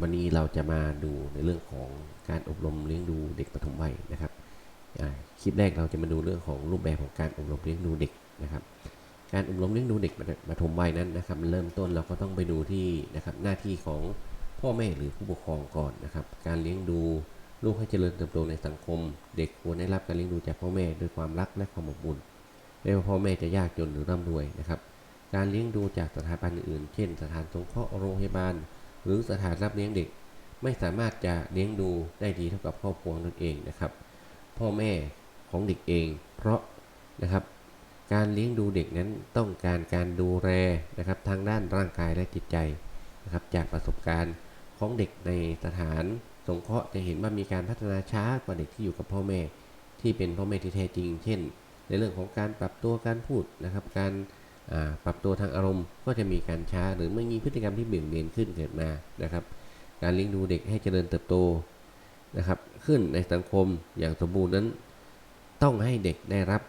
วันนี้เราจะมาดูในเรื่องของการอบรมเลี้ยงดูเด็กปฐมวัยนะครับคลิปแรกเราจะมาดูเรื่องของรูปแบบของการอบรมเลี้ยงดูเด็กนะครับ การอบรมเลี้ยงดูเด็กปฐมวัยนั้นนะครับเริ่มต้นเราก็ต้องไปดูที่นะครับหน้าที่ของพ่อแม่หรือผู้ปกครองก่อนนะครับ การเลี้ยงดูลูกให้เจริญเติบโตในสังคม เด็กควรได้รับการเลี้ยงดูจากพ่อแม่ด้วยความรักและความอบอุ่นไม่ว่าพ่อแม่จะยากจนหรือร่ำรวยนะครับ การเลี้ยงดูจากสถาบันอื่น เช่น สถานสงเคราะห์โรงพยาบาล หรือสถานรับเลี้ยงเด็ก ไม่สามารถจะเลี้ยงดูได้ดีเท่ากับครอบครัวตนเองนะครับ พ่อแม่ของเด็กเอง เพราะนะครับ การเลี้ยงดูเด็กนั้นต้องการการดูแลนะครับทางด้านร่างกายและจิตใจนะครับ จากประสบการณ์ของเด็กในสถานสงเคราะห์จะเห็นว่ามีการพัฒนาช้ากว่าเด็กที่อยู่กับพ่อแม่ ที่เป็นพ่อแม่ที่แท้จริง เช่น ในเรื่องของการปรับตัวการพูดนะครับ การ ปรับตัวทางอารมณ์ก็จะมีการช้าหรือไม่มีพฤติกรรมที่เบี่ยงเบนขึ้นเกิดมานะครับ การเลี้ยงดูเด็กให้เจริญเติบโตนะครับ ขึ้นในสังคมอย่างสมบูรณ์นั้น ต้องให้เด็กได้รับ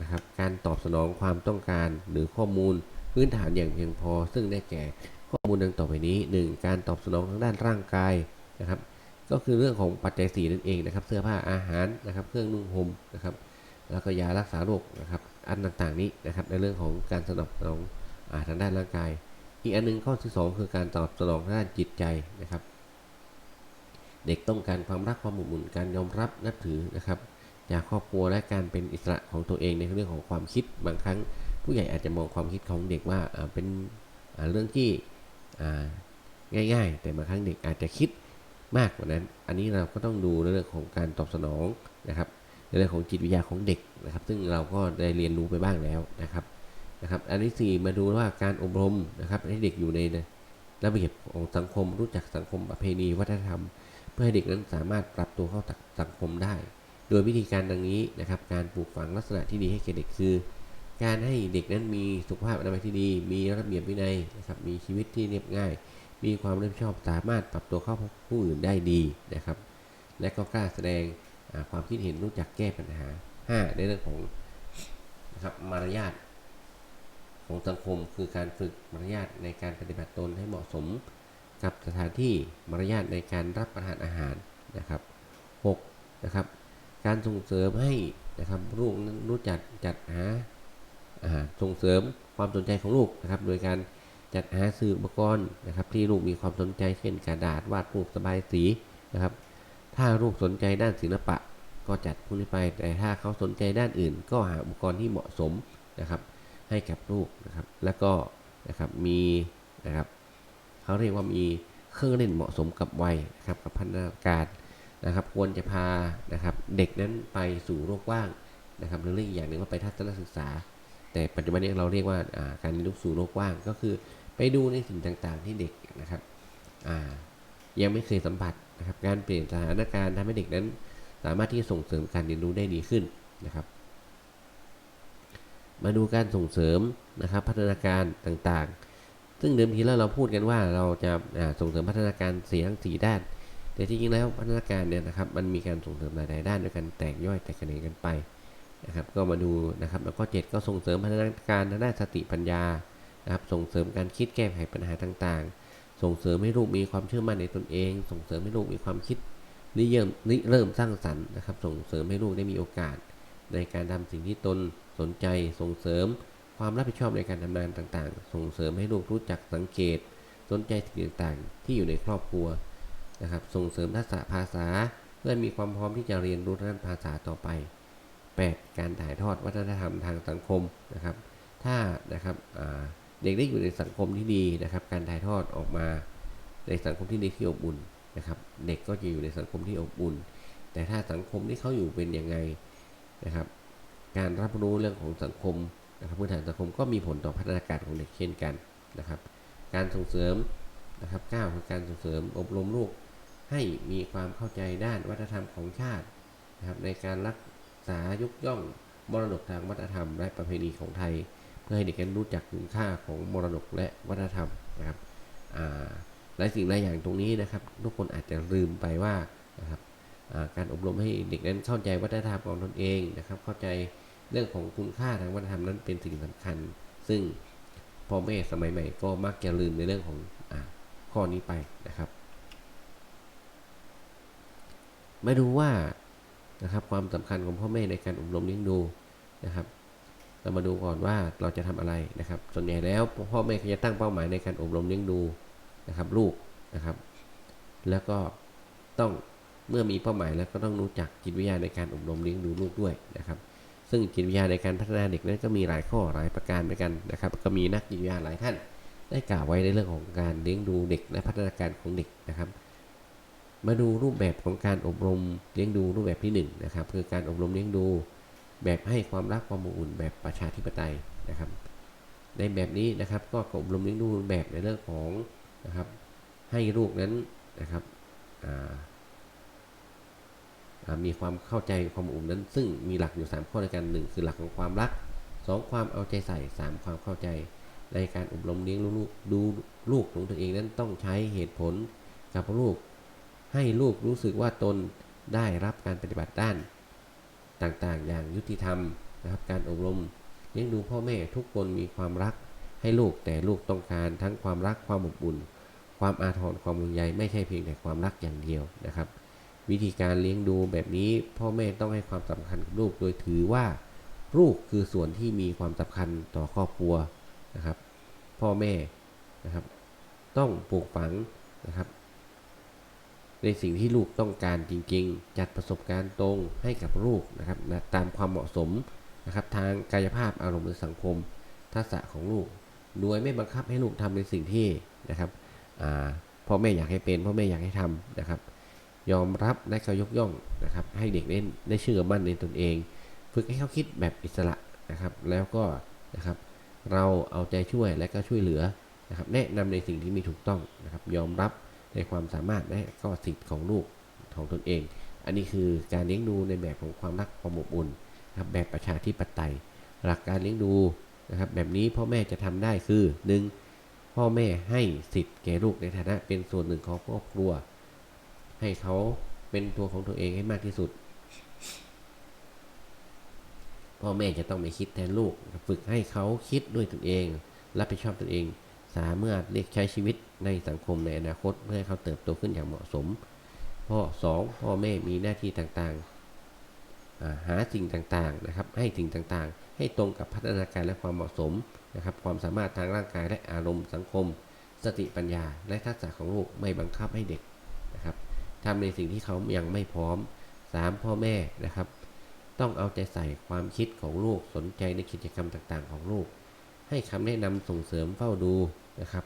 นะครับ การตอบสนองความต้องการหรือข้อมูลพื้นฐานอย่างเพียงพอ ซึ่งได้แก่ข้อมูลดังต่อไปนี้ 1. การตอบสนองทางด้านร่างกายนะครับ ก็คือเรื่องของปัจจัยสี่นั่นเองนะครับ เสื้อผ้าอาหารนะครับ เครื่องนุ่งห่มนะครับ แล้วก็ยารักษาโรคนะครับ อันต่างๆนี้นะครับในเรื่องของการสนับสนุนอ่าทางด้านร่างกาย อีกอันหนึงข้อที่สองคือการตอบสนองทางด้านจิตใจนะครับ เด็กต้องการความรักความอบอุ่นการยอมรับนับถือนะครับ จากครอบครัวและการเป็นอิสระของตัวเองในเรื่องของความคิดบางครั้ง ผู้ใหญ่อาจจะมองความคิดของเด็กว่าเป็นเรื่องที่ง่าย ๆ แต่บางครั้งเด็กอาจจะคิดมากกว่านั้น อันนี้เราก็ต้องดูเรื่องของการตอบสนองนะครับ เรื่องของจิตวิทยาของเด็กนะครับ ซึ่งเราก็ได้เรียนรู้ไปบ้างแล้วนะครับนะครับ อันที่สี่มาดูว่าการอบรมนะครับให้เด็กอยู่ในระเบียบของสังคมรู้จักสังคมประเพณีวัฒนธรรม เพื่อให้เด็กนั้นสามารถปรับตัวเข้าสังคมได้ โดยวิธีการดังนี้นะครับ การปลูกฝังลักษณะที่ดีให้แก่เด็กคือ การให้เด็กนั้นมีสุขภาพอนามัยที่ดี มีระเบียบวินัยนะครับ มีชีวิตที่เรียบง่าย มีความรับผิดชอบสามารถปรับตัวเข้าพบผู้อื่นได้ดีนะครับ และก็กล้าแสดง ความคิดเห็นรู้จักแก้ปัญหา 5. ในเรื่องของนะครับมารยาทของสังคมคือการฝึกมารยาทในการปฏิบัติตนให้เหมาะสมกับสถานที่มารยาทในการรับประทานอาหารนะครับ 6. นะครับการส่งเสริมให้นะครับลูกนั้นรู้จักจัดหาอาหารส่งเสริมความสนใจของลูกนะครับ โดยการจัดหาสื่ออุปกรณ์นะครับ ที่ลูกมีความสนใจเช่นกระดาษวาดรูประบายสีนะครับ ถ้าลูกสนใจด้านศิลปะ ก็จัดพวกนี้ไป แต่ถ้าเขาสนใจด้านอื่น ก็หาอุปกรณ์ที่เหมาะสมนะครับ ให้กับลูกนะครับ แล้วก็นะครับมีนะครับเขาเรียกว่ามีเครื่องเล่นเหมาะสมกับวัยนะครับกับพัฒนาการนะครับ ควรจะพานะครับเด็กนั้นไปสู่โลกกว้างนะครับหรือเรียกอีกอย่างหนึ่งว่าไปทัศนศึกษา แต่ปัจจุบันนี้เราเรียกว่าการเรียนรู้สู่โลกกว้างก็คือ ไปดูในสิ่งต่างๆที่เด็กนะครับยังไม่เคยสัมผัส นะครับการเปลี่ยนสถานการณ์ทำให้เด็กนั้น สามารถที่จะส่งเสริมการเรียนรู้ได้ดีขึ้นนะครับ มาดูการส่งเสริมนะครับพัฒนาการต่างๆ ซึ่งเดิมทีแล้วเราพูดกันว่าเราจะาส่งเสริมพัฒนาการเสี่ทั้งสี่ด้าน แต่ที่จริงแล้วพัฒนาการเนี่ยนะครับมันมีการส่งเสริมหลายๆด้านด้วยกันแตกย่อยแตกแขนงกันไปนะครับก็มาดูนะครับแล้วก็เจ็ดก็ส่งเสริมพัฒนาการทางด้านสติปัญญานะครับส่งเสริมการคิดแก้ไขปัญหาต่างๆ ส่งเสริมให้ลูกมีความเชื่อมั่นในตนเอง ส่งเสริมให้ลูกมีความคิดริเริ่มริเริ่มสร้างสรรค์นะครับ ส่งเสริมให้ลูกได้มีโอกาส ในการทำสิ่งที่ตนสนใจ ส่งเสริมความรับผิดชอบในการทำงานต่างๆ ส่งเสริมให้ลูกรู้จักสังเกต สนใจสิ่งต่างๆ ที่อยู่ในครอบครัวนะครับ ส่งเสริมทักษะภาษา เพื่อมีความพร้อมที่จะเรียนรู้ด้านภาษาต่อไป 8. การถ่ายทอดวัฒนธรรมทางสังคมนะครับ ถ้านะครับอ่า เด็กได้อยู่ในสังคมที่ดีนะครับ การถ่ายทอดออกมาในสังคมที่ดีที่อบอุ่นนะครับ เด็กก็จะอยู่ในสังคมที่อบอุ่น แต่ถ้าสังคมที่เขาอยู่เป็นยังไงนะครับ การรับรู้เรื่องของสังคมนะครับพื้นฐานสังคมก็มีผลต่อพัฒนาการของเด็กเช่นกันนะครับ การส่งเสริมนะครับก้าวคือการส่งเสริมอบรมลูกให้มีความเข้าใจด้านวัฒนธรรมของชาตินะครับในการรักษายกย่องมรดกทางวัฒนธรรมและประเพณีของไทย เพื่อให้เด็กนั้นรู้จักคุณค่าของมรดกและวัฒนธรรมนะครับหลายสิ่งหลายอย่างตรงนี้นะครับ ทุกคนอาจจะลืมไปว่านะครับการอบรมให้เด็กนั้นเข้าใจวัฒนธรรมของตนเองนะครับ เข้าใจเรื่องของคุณค่าทางวัฒนธรรมนั้นเป็นสิ่งสำคัญ ซึ่งพ่อแม่สมัยใหม่ก็มักจะลืมในเรื่องของอข้อนี้ไปนะครับ ไมาดูว่านะครับความสำคัญของพ่อแม่ในการอบรมเลี้ยงดูนะครับ เรามาดูก่อนว่าเราจะทำอะไรนะครับ ส่วนใหญ่แล้วพ่อแม่จะตั้งเป้าหมายในการอบรมเลี้ยงดูนะครับลูกนะครับ แล้วก็ต้องเมื่อมีเป้าหมายแล้วก็ต้องรู้จักจิตวิทยาในการอบรมเลี้ยงดูลูกด้วยนะครับ ซึ่งจิตวิทยาในการพัฒนาเด็กนั้นก็มีหลายข้อหลายประการด้วยกันนะครับ ก็มีนักจิตวิทยาหลายท่าน ได้กล่าวไว้ในเรื่องของการเลี้ยงดูเด็กและพัฒนาการของเด็กนะครับ มาดูรูปแบบของการอบรมเลี้ยงดูรูปแบบที่หนึ่งนะครับคือการอบรมเลี้ยงดู แบบให้ความรักความอบอุ่นแบบประชาธิปไตยนะครับ ในแบบนี้นะครับก็อบรมเลี้ยงดูแบบในเรื่องของนะครับ ให้ลูกนั้นนะครับมีความเข้าใจความอบอุ่นนั้น ซึ่งมีหลักอยู่ 3 ข้อในกันหนึ่งคือหลักของความรัก 2 ความเอาใจใส่ 3 ความเข้าใจ ในการอบรมเลี้ยงลูกดูลูกของตัวเองนั้นต้องใช้เหตุผลกับลูก ให้ลูกรู้สึกว่าตนได้รับการปฏิบัติด้าน ต่างๆ อย่างยุติธรรมนะครับ การอบรมเลี้ยงดูพ่อแม่ทุกคนมีความรักให้ลูกแต่ลูกต้องการทั้งความรักความอบอุ่น ความอาทรความห่วงใยไม่ใช่เพียงแต่ความรักอย่างเดียวนะครับ วิธีการเลี้ยงดูแบบนี้พ่อแม่ต้องให้ความสำคัญกับลูกโดยถือว่าลูกคือส่วนที่มีความสำคัญต่อครอบครัวนะครับ พ่อแม่นะครับ ต้องปลูกฝังนะครับ ในสิ่งที่ลูกต้องการจริง ๆ จัดประสบการณ์ตรงให้กับลูกนะครับนะตามความเหมาะสมนะครับทางกายภาพอารมณ์หรือสังคม ทักษะของลูก โดยไม่บังคับให้ลูกทำในสิ่งที่นะครับอ่าพ่อแม่อยากให้เป็นพ่อแม่อยากให้ทำนะครับ ยอมรับและก็ยกย่องนะครับ ให้เด็กได้ได้เชื่อมั่นในตนเอง ฝึกให้เขาคิดแบบอิสระนะครับ แล้วก็นะครับ เราเอาใจช่วยและก็ช่วยเหลือนะครับ แนะนำในสิ่งที่มีถูกต้องนะครับ ยอมรับ ในความสามารถและก็สิทธิ์ของลูกของตนเอง อันนี้คือการเลี้ยงดูในแบบของความรักความอบอุ่นนะครับแบบประชาธิปไตย หลักการเลี้ยงดูนะครับแบบนี้พ่อแม่จะทำได้คือ 1. พ่อแม่ให้สิทธิ์แก่ลูกในฐานะเป็นส่วนหนึ่งของครอบครัว ให้เขาเป็นตัวของตัวเองให้มากที่สุด พ่อแม่จะต้องไม่คิดแทนลูก ฝึกให้เขาคิดด้วยตนเอง รับผิดชอบตนเอง สามารถเรียกใช้ชีวิต ในสังคมในอนาคตเพื่อให้เขาเติบโตขึ้นอย่างเหมาะสม พ่อสองพ่อแม่มีหน้าที่ต่างๆ หาสิ่งต่างๆนะครับ ให้สิ่งต่างๆ ให้ตรงกับพัฒนาการและความเหมาะสมนะครับ ความสามารถทางร่างกายและอารมณ์สังคม สติปัญญา และทักษะของลูกไม่บังคับให้เด็กนะครับทำในสิ่งที่เขายังไม่พร้อม 3. พ่อแม่นะครับ ต้องเอาใจใส่ความคิดของลูกสนใจในกิจกรรมต่างๆ ของลูก ให้คำแนะนำส่งเสริมเฝ้าดูนะครับ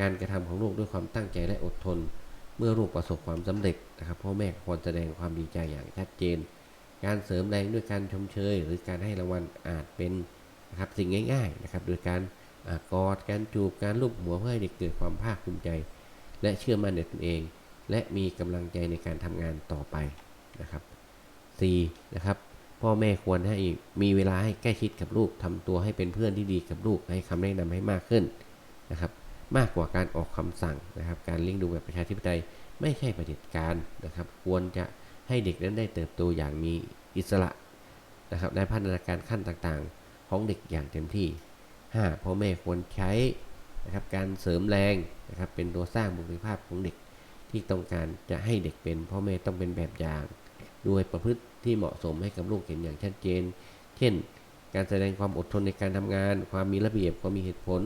การกระทำของลูกด้วยความตั้งใจและอดทน เมื่อลูกประสบความสำเร็จนะครับพ่อแม่ควรแสดงความดีใจอย่างชัดเจน การเสริมแรงด้วยการชมเชย หรือการให้รางวัลอาจเป็นนะครับสิ่งง่ายๆนะครับโดยการอกอดการจูบการลูบหัวเพื่อให้เด็กเกิดความภาคภูมิใจ และเชื่อมั่นในตนเอง และมีกำลังใจในการทำงานต่อไปนะครับ 4. นะครับพ่อแม่ควรให้มีเวลาให้ใกล้ชิดกับลูกทำตัวให้เป็นเพื่อนที่ดีกับลูกให้คำแนะนำให้มากขึ้นนะครับ มากกว่าการออกคำสั่งนะครับ การเลี้ยงดูแบบประชาธิปไตยไม่ใช่ประเด็จการนะครับ ควรจะให้เด็กนั้นได้เติบโตอย่างมีอิสระนะครับได้พัฒนาการขั้นต่างๆ ของเด็กอย่างเต็มที่ 5. พ่อแม่ควรใช้นะครับการเสริมแรงนะครับเป็นตัวสร้างบุคลิกภาพของเด็กที่ต้องการจะให้เด็กเป็นพ่อแม่ต้องเป็นแบบอย่างโดยประพฤติที่เหมาะสมให้กับลูกเห็นอย่างชัดเจน เช่น การแสดงความอดทนในการทำงาน ความมีระเบียบความมีเหตุผล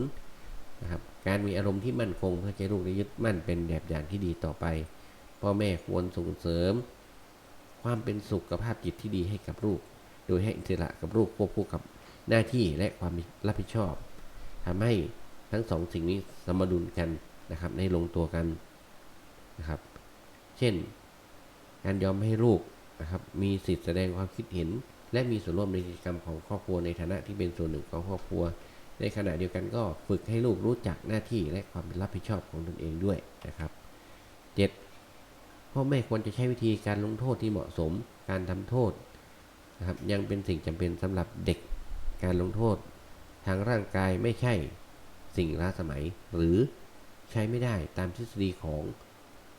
นะครับ การมีอารมณ์ที่มั่นคงเพื่อให้ลูกได้ยึดมั่นเป็นแบบอย่างที่ดีต่อไป พ่อแม่ควรส่งเสริม ความเป็นสุขภาพจิตที่ดีให้กับลูก โดยให้อิสระกับลูกควบคู่กับหน้าที่และความรับผิดชอบทำให้ทั้งสองสิ่งนี้สมดุลกันนะครับในลงตัวกันนะครับ เช่น การยอมให้ลูกนะครับมีสิทธิแสดงความคิดเห็น และมีส่วนร่วมในกิจกรรมของครอบครัวในฐานะที่เป็นส่วนหนึ่งของครอบครัว ในขณะเดียวกันก็ฝึกให้ลูกรู้จักหน้าที่และความรับผิดชอบของตนเองด้วยนะครับ 7. พ่อแม่ควรจะใช้วิธีการลงโทษที่เหมาะสม การทำโทษนะครับยังเป็นสิ่งจำเป็นสำหรับเด็ก การลงโทษ ทางร่างกายไม่ใช่สิ่งล้าสมัย หรือใช้ไม่ได้ตามทฤษฎีของ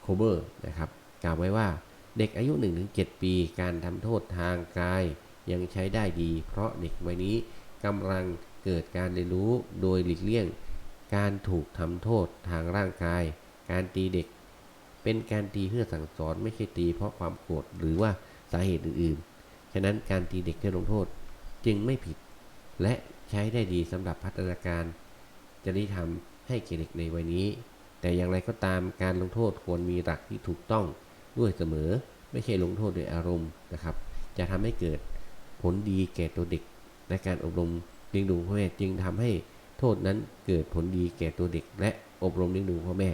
โคเบอร์นะครับกล่าวไว้ว่าเด็กอายุ 1-7 ปี การทำโทษทางกายยังใช้ได้ดี เพราะเด็กวัยนี้กำลัง เกิดการเรียนรู้โดยหลีกเลี่ยง การถูกทำโทษทางร่างกาย การตีเด็ก เป็นการตีเพื่อสั่งสอนไม่ใช่ตีเพราะความโกรธหรือว่าสาเหตุอื่นๆ ฉะนั้นการตีเด็กเพื่อลงโทษจึงไม่ผิด และใช้ได้ดีสำหรับพัฒนาการจริยธรรมให้แก่เด็กในวัยนี้ แต่อย่างไรก็ตามการลงโทษควรมีหลักที่ถูกต้องด้วยเสมอ ไม่ใช่ลงโทษด้วยอารมณ์นะครับ จะทำให้เกิดผลดีแก่ตัวเด็กและการอบรม เลี้ยงดูพ่อแม่จึงทำให้โทษนั้นเกิดผลดีแก่ตัวเด็ก และอบรมเลี้ยงดูพ่อแม่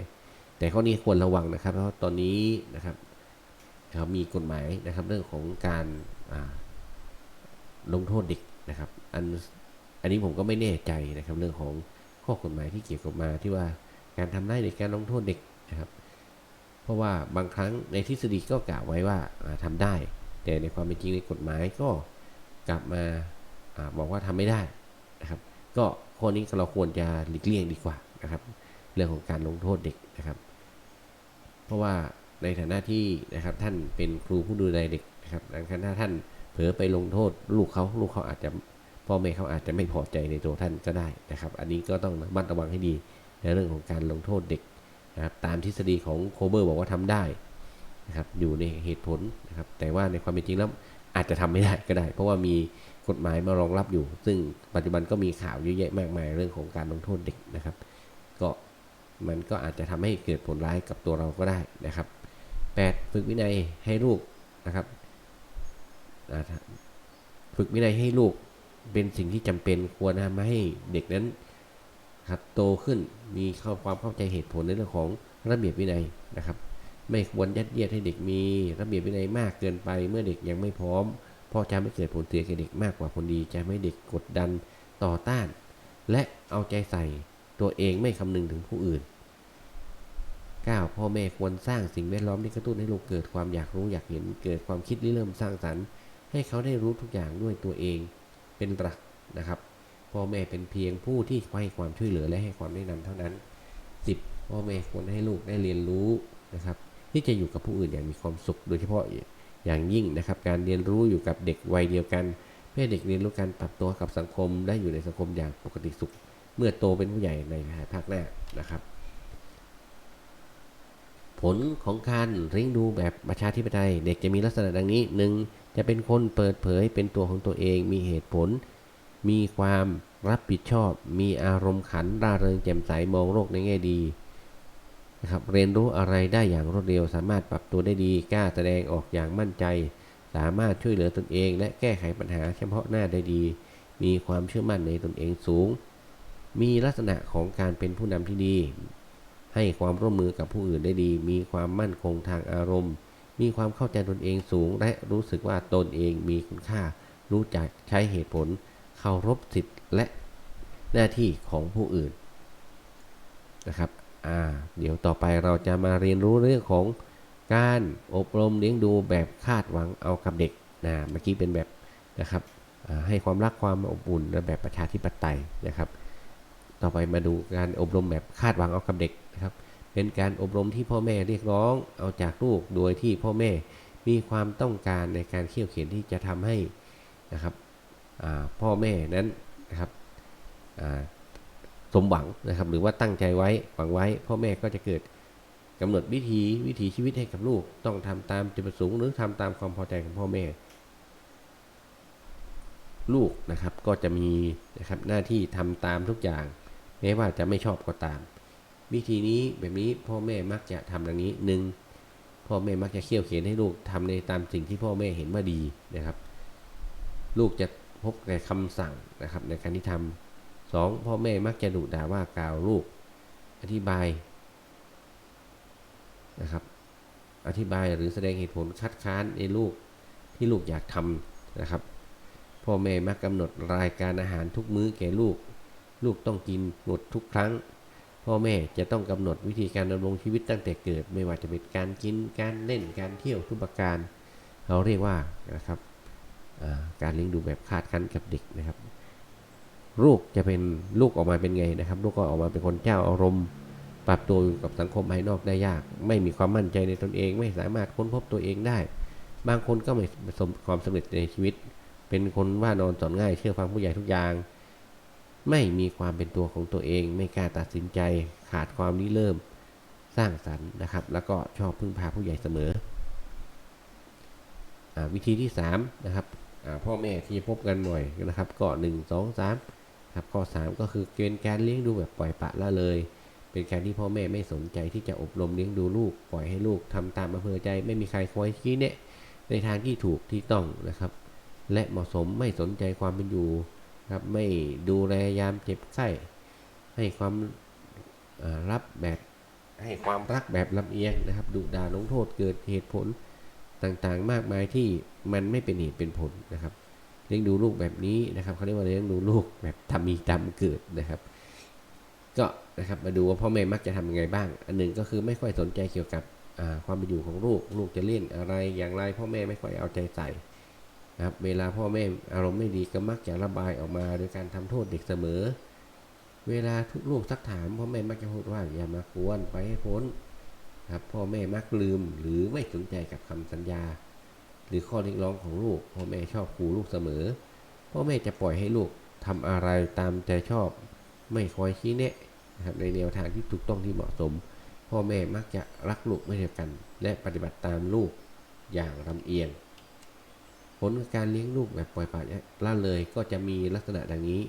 แต่ข้อนี้ควรระวังนะครับ เพราะตอนนี้นะครับเขามีกฎหมายนะครับเรื่องของการาลงโทษเด็กนะครับ อันอันนี้ผมก็ไม่แน่ใจนะครับเรื่องของข้อกฎหมายที่เกี่ยวกับมาที่ว่าการทำได้ในการลงโทษเด็กนะครับ เพราะว่าบางครั้งในทฤษฎีก็กล่าวไว้ว่าาทำได้ แต่ในความเป็นจริงในกฎหมายก็กลับมาอาบอกว่าทำไม่ได้ ก็ข้อนี้เราควรจะหลีกเลี่ยงดีกว่านะครับ เรื่องของการลงโทษเด็กนะครับ เพราะว่าในฐานะที่นะครับท่านเป็นครูผู้ดูแลเด็กนะครับดังนั้นถ้าท่านเผลอไปลงโทษลูกเขาลูกเขาอาจจะพ่อแม่เขาอาจจะไม่พอใจในตัวท่านก็ได้นะครับ อันนี้ก็ต้องระมัดระวังให้ดีในเรื่องของการลงโทษเด็กนะครับตามทฤษฎีของโคเบอร์บอกว่าทำได้นะครับอยู่ในเหตุผลนะครับแต่ว่าในความเป็นจริงแล้วอาจจะทำไม่ได้ก็ได้ เพราะว่ามี กฎหมายมารองรับอยู่ ซึ่งปัจจุบันก็มีข่าวเยอะแยะมากมายเรื่องของการลงโทษเด็กนะครับ ก็มันก็อาจจะทำให้เกิดผลร้ายกับตัวเราก็ได้นะครับ 8. ฝึกวินัยให้ลูกนะครับฝึกวินัยให้ลูกเป็นสิ่งที่จำเป็นควรทำให้เด็กนั้นครับโตขึ้นมีเข้าความเข้าใจเหตุผลในเรื่องของระเบียบวินัยนะครับ ไม่ควรยัดเยียดให้เด็กมีระเบียบวินัยมากเกินไป เมื่อเด็กยังไม่พร้อม เพราะจะไม่เกิดผลเสียแก่เด็กมากกว่าผลดีจะไม่เด็กกดดันต่อต้าน และเอาใจใส่ตัวเองไม่คำนึงถึงผู้อื่น 9. พ่อแม่ควรสร้างสิ่งแวดล้อมที่กระตุ้นให้ลูกเกิดความอยากรู้อยากเห็น เกิดความคิดริเริ่มสร้างสรรค์ ให้เขาได้รู้ทุกอย่างด้วยตัวเองเป็นหลักนะครับ พ่อแม่เป็นเพียงผู้ที่ให้ความช่วยเหลือและให้ความแนะนำเท่านั้น 10. พ่อแม่ควรให้ลูกได้เรียนรู้นะครับ ที่จะอยู่กับผู้อื่นอย่างมีความสุข โดยเฉพาะ อย่างยิ่งนะครับ การเรียนรู้อยู่กับเด็กวัยเดียวกัน เพื่อเด็กเรียนรู้การปรับตัวกับสังคมได้อยู่ในสังคมอย่างปกติสุข เมื่อโตเป็นผู้ใหญ่ในภาคหน้านะครับ ผลของการเลี้ยงดูแบบประชาธิปไตย เด็กจะมีลักษณะดังนี้หนึ่งจะเป็นคนเปิดเผยเป็นตัวของตัวเอง มีเหตุผล มีความรับผิดชอบ มีอารมณ์ขันร่าเริงแจ่มใสมองโลกในแง่ดี นะครับเรียนรู้อะไรได้อย่างรวดเร็ว สามารถปรับตัวได้ดีกล้าแสดงออกอย่างมั่นใจ สามารถช่วยเหลือตนเอง และแก้ไขปัญหาเฉพาะหน้าได้ดี มีความเชื่อมั่นในตนเองสูง มีลักษณะของการเป็นผู้นำที่ดี ให้ความร่วมมือกับผู้อื่นได้ดี มีความมั่นคงทางอารมณ์ มีความเข้าใจตนเองสูง และรู้สึกว่าตนเองมีคุณค่า รู้จักใช้เหตุผลเคารพสิทธิ์และหน้าที่ของผู้อื่นนะครับ อ่าเดี๋ยวต่อไปเราจะมาเรียนรู้เรื่องของการอบรมเลี้ยงดูแบบคาดหวังเอากับเด็กนะเมื่อกี้เป็นแบบนะครับให้ความรักความอบอุ่นและแบบประชาธิปไตยนะครับ ต่อไปมาดูการอบรมแบบคาดหวังเอากับเด็กนะครับ เป็นการอบรมที่พ่อแม่เรียกร้องเอาจากลูกโดยที่พ่อแม่มีความต้องการในการเขี่ยวเขียนที่จะทำให้นะครับพ่อแม่นั้นนะครับ สมหวังนะครับ หรือว่าตั้งใจไว้หวังไว้พ่อแม่ก็จะเกิดกำหนดวิธีวิถีชีวิตให้กับลูก ต้องทำตามจุดประสงค์หรือทำตามความพอใจของพ่อแม่ ลูกนะครับก็จะมีนะครับหน้าที่ทำตามทุกอย่างแม้ว่าจะไม่ชอบก็ตาม วิธีนี้แบบนี้พ่อแม่มักจะทำดังนี้หนึ่งพ่อแม่มักจะเขี่ยวเข็นให้ลูกทำในตามสิ่งที่พ่อแม่เห็นว่าดีนะครับ ลูกจะพบในคำสั่งนะครับในการที่ทำ 2. พ่อแม่มักจะดุด่าว่ากล่าวลูก อธิบายนะครับ อธิบายหรือแสดงเหตุผลคัดค้านในลูกที่ลูกอยากทำนะครับ พ่อแม่มักกำหนดรายการอาหารทุกมื้อแก่ลูก ลูกต้องกินหมดทุกครั้ง พ่อแม่จะต้องกำหนดวิธีการดำรงชีวิตตั้งแต่เกิด ไม่ว่าจะเป็นการกินการเล่นการเที่ยวทุกประการ เราเรียกว่านะครับการเลี้ยงดูแบบคาดคั้นกับเด็กนะครับ ลูกจะเป็นลูกออกมาเป็นไงนะครับ ลูกก็ออกมาเป็นคนเจ้าอารมณ์ ปรับตัวอยู่กับสังคมภายนอกได้ยาก ไม่มีความมั่นใจในตนเอง ไม่สามารถค้นพบตัวเองได้ บางคนก็ไม่ประสบความสำเร็จในชีวิต เป็นคนว่านอนสอนง่ายเชื่อฟังผู้ใหญ่ทุกอย่าง ไม่มีความเป็นตัวของตัวเอง ไม่กล้าตัดสินใจ ขาดความริเริ่มสร้างสรรค์นะครับ แล้วก็ชอบพึ่งพาผู้ใหญ่เสมออาวิธีที่3นะครับอ่าพ่อแม่ที่พบกันบ่อยนะครับ ก็ 1 2 3 ครับข้อ 3 ก็คือเป็นการเลี้ยงดูแบบปล่อยปะละเลย เป็นการที่พ่อแม่ไม่สนใจที่จะอบรมเลี้ยงดูลูก ปล่อยให้ลูกทำตามอำเภอใจ ไม่มีใครคอยชี้แนะในทางที่ถูกที่ต้องนะครับ และเหมาะสมไม่สนใจความเป็นอยู่ครับไม่ดูแลยามเจ็บไข้ให้ความรับแบบให้ความรักแบบลำเอียงนะครับดุด่าลงโทษเกิดเหตุผลต่างๆ มากมายที่มันไม่เป็นเหตุเป็นผลนะครับ เลี้ยงดูลูกแบบนี้นะครับเขาเรียกว่าเลี้ยงดูลูกแบบทำมีตามเกิดนะครับ ก็นะครับมาดูว่าพ่อแม่มักจะทำยังไงบ้าง อันหนึ่งก็คือไม่ค่อยสนใจเกี่ยวกับความเป็นอยู่ของลูก ลูกจะเล่นอะไรอย่างไร พ่อแม่ไม่ค่อยเอาใจใส่นะครับเวลาพ่อแม่อารมณ์ไม่ดีก็มักจะระบายออกมาโดยการทำโทษเด็กเสมอ เวลาทุกลูกสักถามพ่อแม่มักจะพูดว่าอย่ามากวนไปให้พ้นครับพ่อแม่มักลืมหรือไม่สนใจกับคำสัญญา หรือข้อเรียกร้องของลูกพ่อแม่ชอบขู่ลูกเสมอ พ่อแม่จะปล่อยให้ลูกทำอะไรตามใจชอบ ไม่คอยชี้แนะนะครับในแนวทางที่ถูกต้องที่เหมาะสม พ่อแม่มักจะรักลูกไม่เท่ากัน และปฏิบัติตามลูกอย่างลำเอียง ผลของการเลี้ยงลูกแบบปล่อยปละละเลยก็จะมีลักษณะดังนี้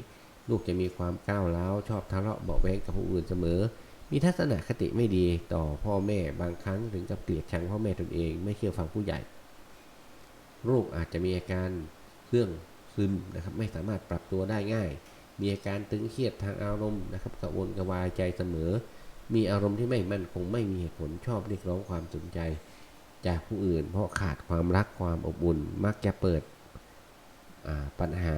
ลูกจะมีความก้าวร้าวชอบทะเลาะเบาะแว้งกับผู้อื่นเสมอ มีทัศนคติไม่ดีต่อพ่อแม่บางครั้งถึงกับเกลียดชังพ่อแม่ตนเอง ไม่เชื่อฟังผู้ใหญ่ ลูกอาจจะมีอาการเครื่องซึมนะครับ ไม่สามารถปรับตัวได้ง่าย มีอาการตึงเครียดทางอารมณ์นะครับกระวนกระวายใจเสมอ มีอารมณ์ที่ไม่มั่นคงไม่มีเหตุผลชอบเรียกร้องความสนใจ จากผู้อื่น เพราะขาดความรักความอบอุ่น มักจะเปิดปัญหา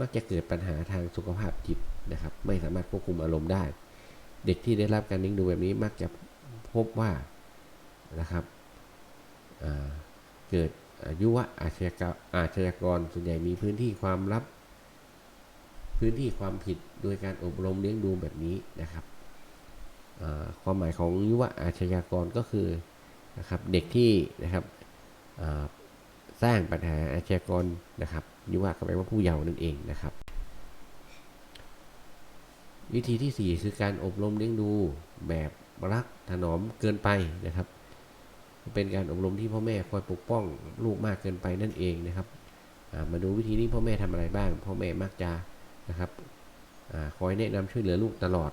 มักจะเกิดปัญหาทางสุขภาพจิตนะครับ ไม่สามารถควบคุมอารมณ์ได้ เด็กที่ได้รับการเลี้ยงดูแบบนี้มักจะพบว่านะครับเกิด ยุวะอาชญากรอาชญากรส่วนใหญ่มีพื้นที่ความลับ พื้นที่ความผิดโดยการอบรมเลี้ยงดูแบบนี้นะครับความหมายของยุวะอาชญากรก็คือนะครับเด็กที่นะครับสร้างปัญหาอาชญากรนะครับยุวะก็แปลว่าผู้เยาว์นั่นเองนะครับ วิธีที่ 4 คือการอบรมเลี้ยงดูแบบรักถนอมเกินไปนะครับ เป็นการอบรมที่พ่อแม่คอยปกป้องลูกมากเกินไปนั่นเองนะครับมาดูวิธีนี้พ่อแม่ทำอะไรบ้าง พ่อแม่มักจะนะครับอคอยแนะนำช่วยเหลือลูกตลอด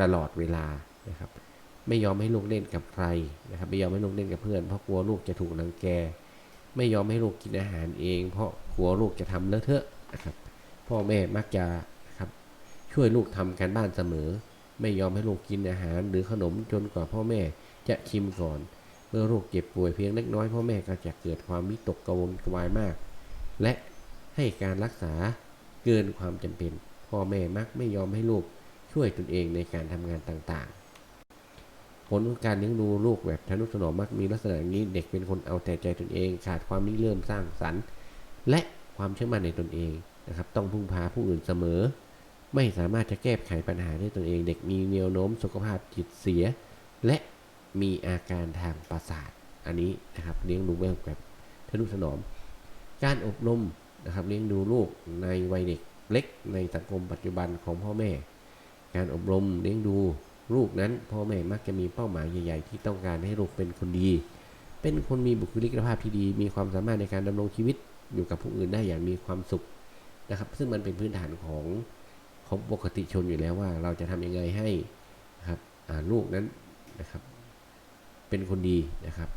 ตลอดเวลานะครับ ไม่ยอมให้ลูกเล่นกับใครนะครับ ไม่ยอมให้ลูกเล่นกับเพื่อน เพราะกลัวลูกจะถูกรังแก ไม่ยอมให้ลูกกินอาหารเอง เพราะกลัวลูกจะทำเลอะเทอะนะครับ พ่อแม่มักจะนะครับช่วยลูกทำการบ้านเสมอ ไม่ยอมให้ลูกกินอาหารหรือขนมจนกว่าพ่อแม่จะชิมก่อน เมื่อลูกเจ็บป่วยเพียงเล็กน้อยพ่อแม่ก็จะเกิดความวิตกกังวลกวายมาก และให้การรักษาเกินความจำเป็น พ่อแม่มักไม่ยอมให้ลูกช่วยตนเองในการทำงานต่างๆ ผลของการเลี้ยงดูลูกแบบทนุถนอมมักมีลักษณะนี้เด็กเป็นคนเอาแต่ใจตนเอง ขาดความริเริ่มสร้างสรรค์ และความเชื่อมั่นในตนเองนะครับ ต้องพึ่งพาผู้อื่นเสมอ ไม่สามารถจะแก้ไขปัญหาด้วยตนเอง เด็กมีแนวโน้มสุขภาพจิตเสีย และ มีอาการทางประสาท อันนี้นะครับเลี้ยงดูแบบทะนุถนอม การอบรมนะครับเลี้ยงดูลูกในวัยเด็กเล็กในสังคมปัจจุบันของพ่อแม่ การอบรมเลี้ยงดูลูกนั้น พ่อแม่มักจะมีเป้าหมายใหญ่ๆ ที่ต้องการให้ลูกเป็นคนดี เป็นคนมีบุคลิกภาพที่ดี มีความสามารถในการดำรงชีวิตอยู่กับผู้อื่นได้อย่างมีความสุขนะครับ ซึ่งมันเป็นพื้นฐานของของปกติชนอยู่แล้วว่า เราจะทำยังไงให้นะครับอ่าลูกนั้นนะครับ เป็นคนดีนะครับ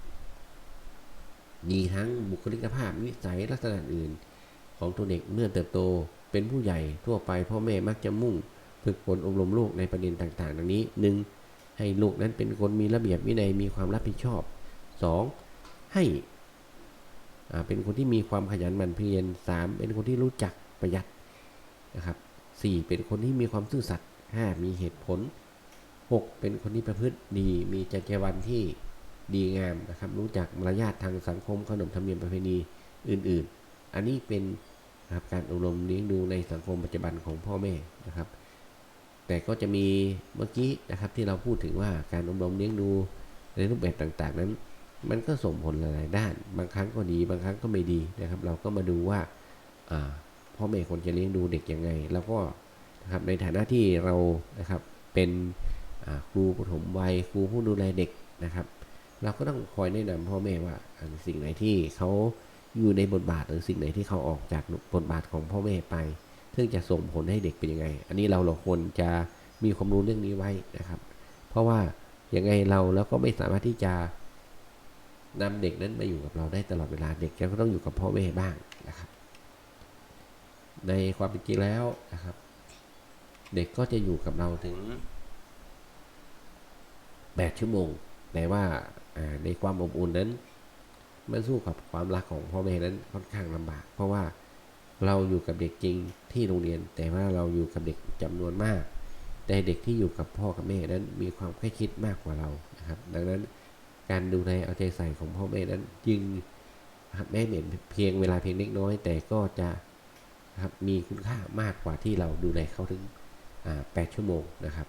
ดีทั้งบุคลิกภาพนิสัยลักษณะอื่น ของตัวเด็กเมื่อเติบโต เป็นผู้ใหญ่ทั่วไปพ่อแม่มักจะมุ่งฝึกฝนอบรมลูกในประเด็นต่างๆ ดังนี้หนึ่งให้ลูกนั้นเป็นคนมีระเบียบวินัยมีความรับผิดชอบ 2. ให้เป็นคนที่มีความขยันหมั่นเพียร 3. เป็นคนที่รู้จักประหยัดนะครับ 4. เป็นคนที่มีความซื่อสัตย์ 5. มีเหตุผล 6. เป็นคนที่ประพฤติดี มีจรรยาบรรณที่ดีงามนะครับ รู้จักมารยาททางสังคมขนบธรรมเนียมประเพณีอื่น ๆ อันนี้เป็นนะครับการอบรมเลี้ยงดูในสังคมปัจจุบันของพ่อแม่นะครับ แต่ก็จะมีเมื่อกี้นะครับที่เราพูดถึงว่าการอบรมเลี้ยงดูในรูปแบบต่างๆ นั้น มันก็ส่งผลหลายๆด้าน บางครั้งก็ดี บางครั้งก็ไม่ดีนะครับ เราก็มาดูว่าพ่อแม่ควรจะเลี้ยงดูเด็กยังไง แล้วก็นะครับในฐานะที่เรานะครับเป็น ครูปฐมวัยครูผู้ดูแลเด็กนะครับ เราก็ต้องคอยแนะนำพ่อแม่ว่าสิ่งไหนที่เขาอยู่ในบทบาทหรือสิ่งไหนที่เขาออกจากบทบาทของพ่อแม่ไป ซึ่งจะส่งผลให้เด็กเป็นยังไง อันนี้เราเราควรจะมีความรู้เรื่องนี้ไว้นะครับ เพราะว่ายังไงเราแล้วก็ไม่สามารถที่จะนำเด็กนั้นมาอยู่กับเราได้ตลอดเวลาเด็กก็ต้องอยู่กับพ่อแม่บ้างนะครับ ในความเป็นจริงแล้วนะครับ เด็กก็จะอยู่กับเราถึง 8 ชั่วโมงแต่ว่าในความอบอุ่นนั้น มันสู้กับความรักของพ่อแม่นั้นค่อนข้างลำบาก เพราะว่าเราอยู่กับเด็กจริงที่โรงเรียน แต่ว่าเราอยู่กับเด็กจำนวนมาก แต่เด็กที่อยู่กับพ่อกับแม่นั้นมีความใกล้ชิดมากกว่าเรานะครับ ดังนั้นการดูแลเอาใจใส่ของพ่อแม่นั้น จึงแม่เหม็นเพียงเวลาเพียงเล็กน้อย แต่ก็จะครับมีคุณค่ามากกว่าที่เราดูแลเขาถึง8ชั่วโมงนะครับ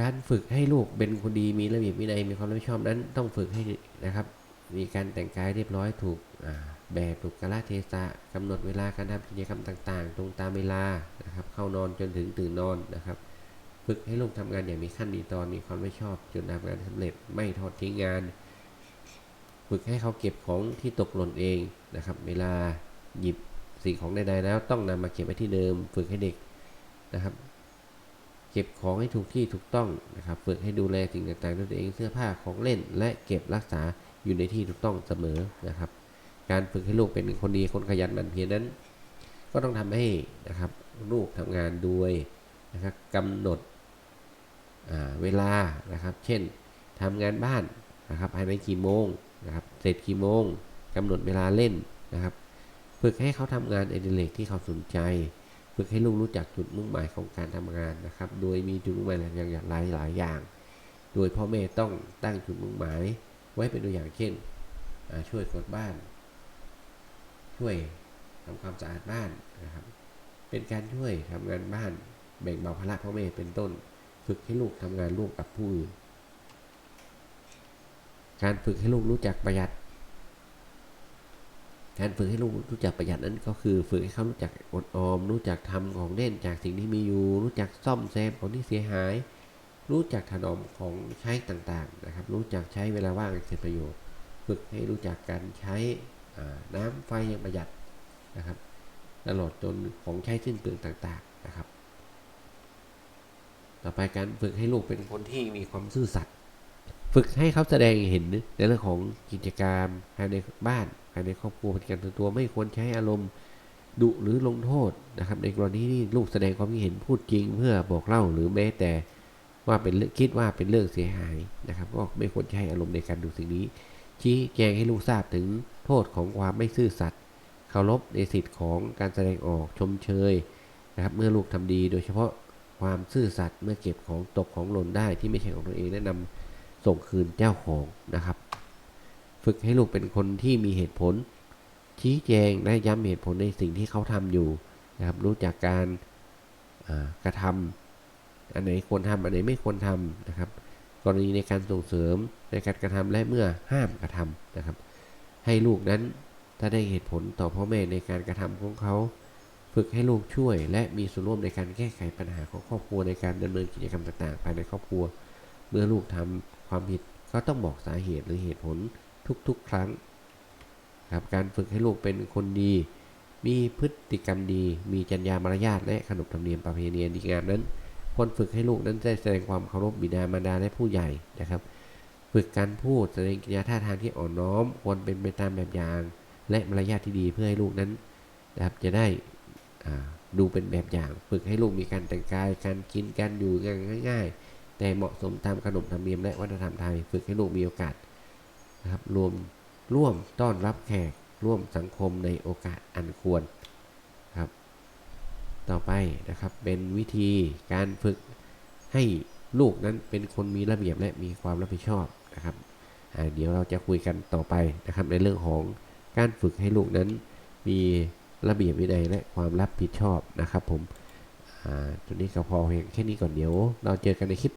การฝึกให้ลูกเป็นคนดีมีระเบียบวินัยมีความรับผิดชอบนั้น ต้องฝึกให้นะครับ มีการแต่งกายเรียบร้อยถูกแบบถูกกาลเทศะกำหนดเวลาการทำกิจกรรมต่างๆ ตรงตามเวลานะครับ เข้านอนจนถึงตื่นนอนนะครับ ฝึกให้ลูกทำงานอย่างมีขั้นมีตอนมีความรับผิดชอบจนทำงานสำเร็จไม่ทอดทิ้งงาน ฝึกให้เขาเก็บของที่ตกหล่นเองนะครับ เวลาหยิบสิ่งของใดๆแล้วต้องนำมาเก็บไว้ที่เดิม ฝึกให้เด็กนะครับ เก็บของให้ถูกที่ถูกต้องนะครับฝึกให้ดูแลสิ่งต่างๆด้วยตัวเองเสื้อผ้าของเล่น และเก็บรักษาอยู่ในที่ถูกต้องเสมอนะครับ การฝึกให้ลูกเป็นคนดีคนขยันหมั่นเพียรนั้น ก็ต้องทำให้นะครับลูกทำงานด้วยนะครับกำหนดเวลานะครับ เช่นทำงานบ้านนะครับภายในกี่โมงนะครับเสร็จกี่โมงกำหนดเวลาเล่นนะครับ ฝึกให้เขาทำงานอดิเรกที่เขาสนใจ ฝึกให้ลูกรู้จักจุดมุ่งหมายของการทำงานนะครับ โดยมีจุดมุ่งหมายหลายอย่างหลายหลายอย่าง โดยพ่อแม่ต้องตั้งจุดมุ่งหมายไว้เป็นตัวอย่างเช่น ช่วยกดบ้าน ช่วยทำความสะอาดบ้านนะครับ เป็นการช่วยทำงานบ้าน แบ่งเบาภาระพ่อแม่เป็นต้น ฝึกให้ลูกทำงานร่วมกับผู้อื่น การฝึกให้ลูกรู้จักประหยัด การฝึกให้ลูกรู้จักประหยัดนั้นก็คือฝึกให้เขารู้จักอดออม รู้จักทำของเล่นจากสิ่งที่มีอยู่ รู้จักซ่อมแซมของที่เสียหาย รู้จักถนอมของใช้ต่างๆนะครับ รู้จักใช้เวลาว่างให้เกิดประโยชน์ ฝึกให้รู้จักการใช้น้ำไฟอย่างประหยัดนะครับตลอดจนของใช้สิ้นเปลืองต่างๆนะครับ ต่อไปการฝึกให้ลูกเป็นคนที่มีความซื่อสัตย์ ฝึกให้เขาแสดงเห็นในเรื่องของกิจกรรมภายในบ้านภายในครอบครัวเป็นการส่วนตัวไม่ควรใช้อารมณ์ดุหรือลงโทษนะครับ ในกรณีที่ลูกแสดงความคิดเห็นพูดจริง เพื่อบอกเล่าหรือแม้แต่ว่าเป็นคิดว่าเป็นเรื่องเสียหายนะครับ ก็ไม่ควรใช้อารมณ์ในการดูสิ่งนี้ ชี้แจงให้ลูกทราบถึงโทษของความไม่ซื่อสัตย์เคารพในสิทธิ์ของการแสดงออกชมเชยนะครับ เมื่อลูกทำดีโดยเฉพาะความซื่อสัตย์เมื่อเก็บของตกของหล่นได้ที่ไม่ใช่ของตัวเองแนะนำ ส่งคืนเจ้าของนะครับ ฝึกให้ลูกเป็นคนที่มีเหตุผล ชี้แจงและย้ำเหตุผลในสิ่งที่เขาทำอยู่นะครับ รู้จักการกระทำอันไหนควรทำอันไหนไม่ควรทำนะครับ กรณีในการส่งเสริมในการกระทำและเมื่อห้ามกระทำนะครับ ให้ลูกนั้นถ้าได้เหตุผลต่อพ่อแม่ในการกระทำของเขา ฝึกให้ลูกช่วย และมีส่วนร่วมในการแก้ไขปัญหาของครอบครัวในการดำเนินกิจกรรมต่างๆภายในครอบครัว เมื่อลูกทำ ความผิดก็ต้องบอกสาเหตุหรือเหตุผลทุกๆ ครั้งครับการฝึกให้ลูกเป็นคนดี มีพฤติกรรมดี มีจรรยามารยาทและขนบธรรมเนียมประเพณีดีงามนั้นควรฝึกให้ลูกนั้นได้แสดงความเคารพบิดามารดาและผู้ใหญ่นะครับ ฝึกการพูดแสดงกิริยาท่าทางที่อ่อนน้อม ควรเป็นไปตามแบบอย่าง และมารยาทที่ดีเพื่อให้ลูกนั้นนะครับจะได้ดูเป็นแบบอย่าง ฝึกให้ลูกมีการแต่งกาย การกินการอยู่ง่ายๆ แต่เหมาะสมตามขนบธรรมเนียมและวัฒนธรรมไทย ฝึกให้ลูกมีโอกาสนะครับรวมร่วมต้อนรับแขกร่วมสังคมในโอกาสอันควรครับ ต่อไปนะครับเป็นวิธีการฝึกให้ลูกนั้นเป็นคนมีระเบียบและมีความรับผิดชอบนะครับเดี๋ยวเราจะคุยกันต่อไปนะครับในเรื่องของการฝึกให้ลูกนั้นมีระเบียบวินัยและความรับผิดชอบนะครับผมอ่าตัวนี้ก็พอเพียงแค่นี้ก่อนเดี๋ยว เราเจอกันในคลิป